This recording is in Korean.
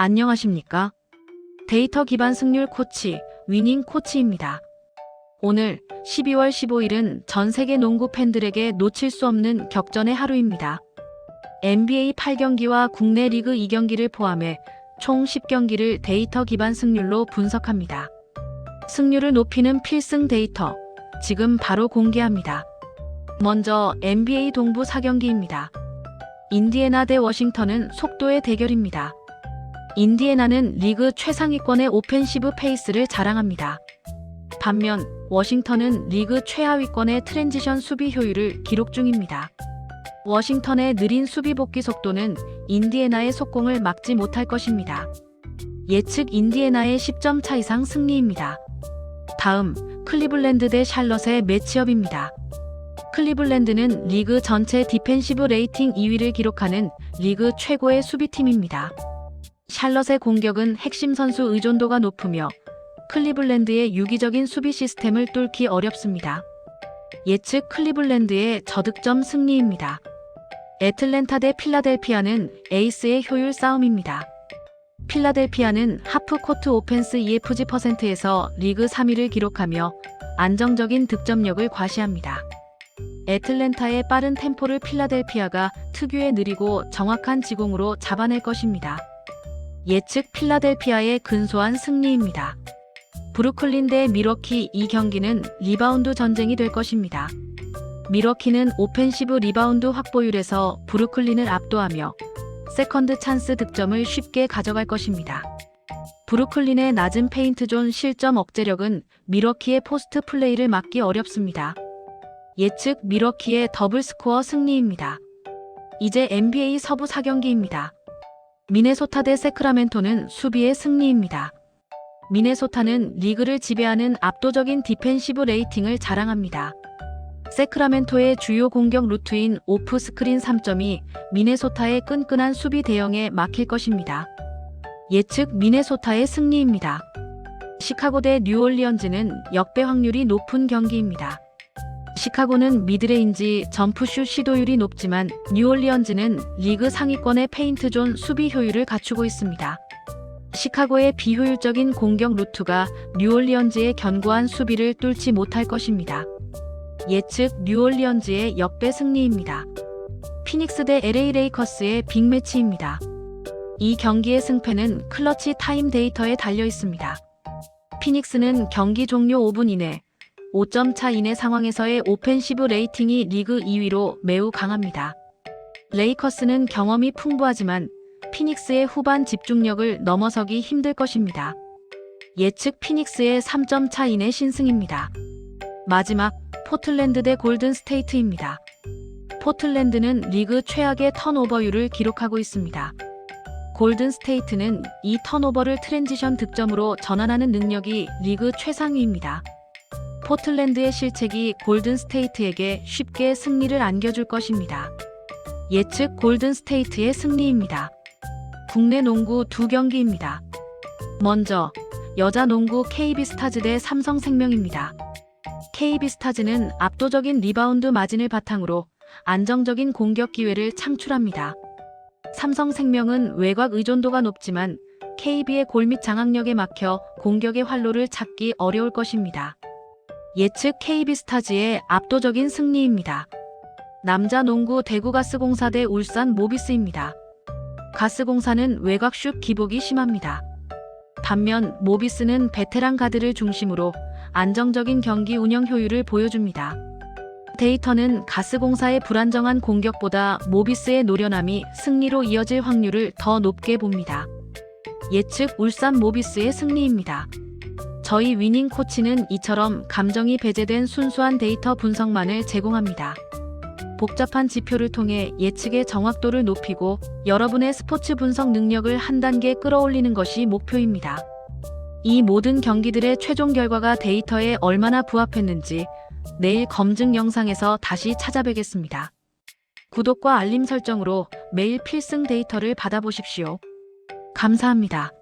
안녕하십니까? 데이터 기반 승률 코치, 위닝 코치입니다. 오늘 12월 15일은 전 세계 농구 팬들에게 놓칠 수 없는 격전의 하루입니다. NBA 8경기와 국내 리그 2경기를 포함해 총 10경기를 데이터 기반 승률로 분석합니다. 승률을 높이는 필승 데이터, 지금 바로 공개합니다. 먼저 NBA 동부 4경기입니다. 인디애나 대 워싱턴은 속도의 대결입니다. 인디애나는 리그 최상위권의 오펜시브 페이스를 자랑합니다. 반면 워싱턴은 리그 최하위권의 트랜지션 수비 효율을 기록 중입니다. 워싱턴의 느린 수비 복귀 속도는 인디애나의 속공을 막지 못할 것입니다. 예측 인디애나의 10점 차 이상 승리입니다. 다음 클리블랜드 대 샬럿의 매치업입니다. 클리블랜드는 리그 전체 디펜시브 레이팅 2위를 기록하는 리그 최고의 수비팀입니다. 샬럿의 공격은 핵심 선수 의존도가 높으며 클리블랜드의 유기적인 수비 시스템을 뚫기 어렵습니다. 예측 클리블랜드의 저득점 승리입니다. 애틀랜타 대 필라델피아는 에이스의 효율 싸움입니다. 필라델피아는 하프 코트 오펜스 EFG 퍼센트에서 리그 3위를 기록하며 안정적인 득점력을 과시합니다. 애틀랜타의 빠른 템포를 필라델피아가 특유의 느리고 정확한 지공으로 잡아낼 것입니다. 예측 필라델피아의 근소한 승리입니다. 브루클린 대 미러키 이 경기는 리바운드 전쟁이 될 것입니다. 미러키는 오펜시브 리바운드 확보율에서 브루클린을 압도하며 세컨드 찬스 득점을 쉽게 가져갈 것입니다. 브루클린의 낮은 페인트 존 실점 억제력은 미러키의 포스트 플레이를 막기 어렵습니다. 예측 미러키의 더블 스코어 승리입니다. 이제 NBA 서부 4경기입니다. 미네소타 대 세크라멘토는 수비의 승리입니다. 미네소타는 리그를 지배하는 압도적인 디펜시브 레이팅을 자랑합니다. 세크라멘토의 주요 공격 루트인 오프 스크린 3점이 미네소타의 끈끈한 수비 대형에 막힐 것입니다. 예측 미네소타의 승리입니다. 시카고 대 뉴올리언즈는 역배 확률이 높은 경기입니다. 시카고는 미드레인지 점프슛 시도율이 높지만 뉴올리언즈는 리그 상위권의 페인트 존 수비 효율을 갖추고 있습니다. 시카고의 비효율적인 공격 루트가 뉴올리언즈의 견고한 수비를 뚫지 못할 것입니다. 예측 뉴올리언즈의 역배 승리입니다. 피닉스 대 LA 레이커스의 빅매치입니다. 이 경기의 승패는 클러치 타임 데이터에 달려 있습니다. 피닉스는 경기 종료 5분 이내 5점 차 이내 상황에서의 오펜시브 레이팅이 리그 2위로 매우 강합니다. 레이커스는 경험이 풍부하지만 피닉스의 후반 집중력을 넘어서기 힘들 것입니다. 예측 피닉스의 3점 차 이내 신승입니다. 마지막 포틀랜드 대 골든 스테이트입니다. 포틀랜드는 리그 최악의 턴오버율을 기록하고 있습니다. 골든 스테이트는 이 턴오버를 트랜지션 득점으로 전환하는 능력이 리그 최상위입니다. 포틀랜드의 실책이 골든 스테이트에게 쉽게 승리를 안겨줄 것입니다. 예측 골든 스테이트의 승리입니다. 국내 농구 두 경기입니다. 먼저 여자 농구 KB스타즈 대 삼성생명입니다. KB스타즈는 압도적인 리바운드 마진을 바탕으로 안정적인 공격 기회를 창출합니다. 삼성생명은 외곽 의존도가 높지만 KB의 골밑 장악력에 막혀 공격의 활로를 찾기 어려울 것입니다. 예측 KB스타즈의 압도적인 승리입니다. 남자 농구 대구가스공사 대 울산 모비스입니다. 가스공사는 외곽슛 기복이 심합니다. 반면 모비스는 베테랑 가드를 중심으로 안정적인 경기 운영 효율을 보여줍니다. 데이터는 가스공사의 불안정한 공격보다 모비스의 노련함이 승리로 이어질 확률을 더 높게 봅니다. 예측 울산 모비스의 승리입니다. 저희 위닝 코치는 이처럼 감정이 배제된 순수한 데이터 분석만을 제공합니다. 복잡한 지표를 통해 예측의 정확도를 높이고 여러분의 스포츠 분석 능력을 한 단계 끌어올리는 것이 목표입니다. 이 모든 경기들의 최종 결과가 데이터에 얼마나 부합했는지 내일 검증 영상에서 다시 찾아뵙겠습니다. 구독과 알림 설정으로 매일 필승 데이터를 받아보십시오. 감사합니다.